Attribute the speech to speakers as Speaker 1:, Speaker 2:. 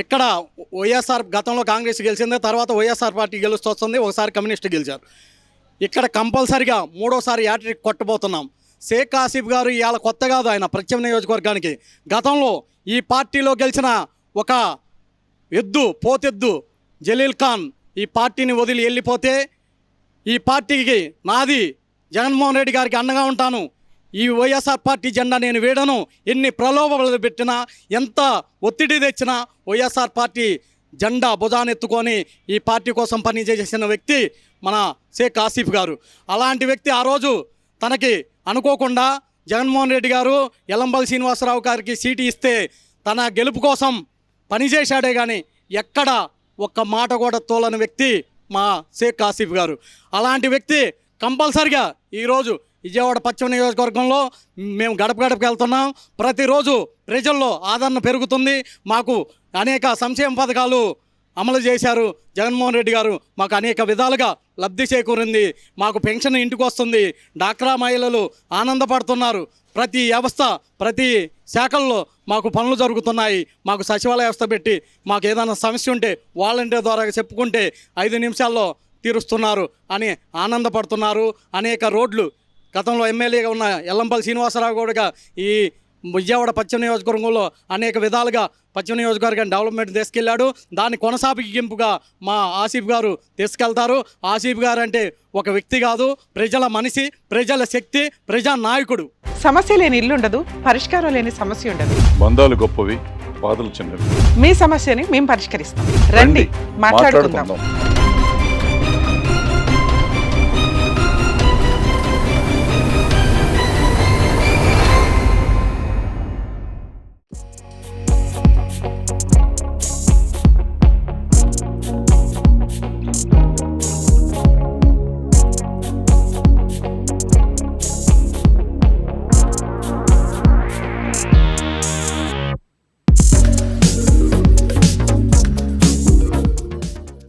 Speaker 1: ఇక్కడ వైఎస్ఆర్ గతంలో కాంగ్రెస్ గెలిచింది తర్వాత వైఎస్ఆర్ పార్టీ గెలుస్తొస్తుంది ఒకసారి కమ్యూనిస్ట్ గెలిచారు. ఇక్కడ కంపల్సరిగా మూడోసారి యాట్రిక్ కొట్టబోతున్నాం. షేక్ ఆసిఫ్ గారు ఇవాళ కొత్త కాదు ఆయన ప్రత్యమ నియోజకవర్గానికి. గతంలో ఈ పార్టీలో గెలిచిన ఒక ఎద్దు పోతెద్దు జలీల్ ఖాన్ ఈ పార్టీని వదిలి వెళ్ళిపోతే ఈ పార్టీకి నాది జగన్మోహన్ రెడ్డి గారికి అండగా ఉంటాను. ఈ వైఎస్ఆర్ పార్టీ జెండా నేను వేడను ఎన్ని ప్రలోభాలు పెట్టినా ఎంత ఒత్తిడి తెచ్చినా వైఎస్ఆర్ పార్టీ జెండా భుజానెత్తుకొని ఈ పార్టీ కోసం పనిచేసిన వ్యక్తి మన షేక్ ఆసిఫ్ గారు. అలాంటి వ్యక్తి ఆ రోజు తనకి అనుకోకుండా జగన్మోహన్ రెడ్డి గారు ఎల్లంబల్ శ్రీనివాసరావు గారికి సీటు ఇస్తే తన గెలుపు కోసం పనిచేశాడే కానీ ఎక్కడ ఒక్క మాట కూడా తోలని వ్యక్తి మా షేక్ ఆసిఫ్ గారు. అలాంటి వ్యక్తి కంపల్సరిగా ఈరోజు విజయవాడ పశ్చిమ నియోజకవర్గంలో మేము గడప గడపకి వెళ్తున్నాం. ప్రతిరోజు ప్రజల్లో ఆదరణ పెరుగుతుంది. మాకు అనేక సంక్షేమ పథకాలు అమలు చేశారు జగన్మోహన్ రెడ్డి గారు. మాకు అనేక విధాలుగా లబ్ధి చేకూరింది. మాకు పెన్షన్ ఇంటికి వస్తుంది. డాక్రా మహిళలు ఆనందపడుతున్నారు. ప్రతి వ్యవస్థ ప్రతి శాఖల్లో మాకు పనులు జరుగుతున్నాయి. మాకు సచివాలయ వ్యవస్థ పెట్టి మాకు ఏదైనా సమస్య ఉంటే వాలంటీర్ ద్వారా చెప్పుకుంటే ఐదు నిమిషాల్లో తీరుస్తున్నారు అని ఆనందపడుతున్నారు. అనేక రోడ్లు గతంలో ఎమ్మెల్యేగా ఉన్న ఎల్లంపల్లి శ్రీనివాసరావు కూడా ఈ విజయవాడ పశ్చిమ నియోజకవర్గంలో అనేక విధాలుగా పశ్చిమ నియోజకవర్గాన్ని డెవలప్మెంట్ తీసుకెళ్ళాడు. దాని కొనసాగింపుగా మా ఆసిఫ్ గారు తీసుకెళ్తారు. ఆసిఫ్ గారు అంటే ఒక వ్యక్తి కాదు ప్రజల మనిషి ప్రజల శక్తి ప్రజా నాయకుడు.
Speaker 2: సమస్య లేని ఇల్లు ఉండదు పరిష్కారం లేని సమస్య ఉండదు.
Speaker 3: బంధాలు గొప్పవి బాధలు చిన్నవి.
Speaker 2: మీ సమస్యని మేము పరిష్కరిస్తాం. రండి
Speaker 3: మాట్లాడుకుందాం.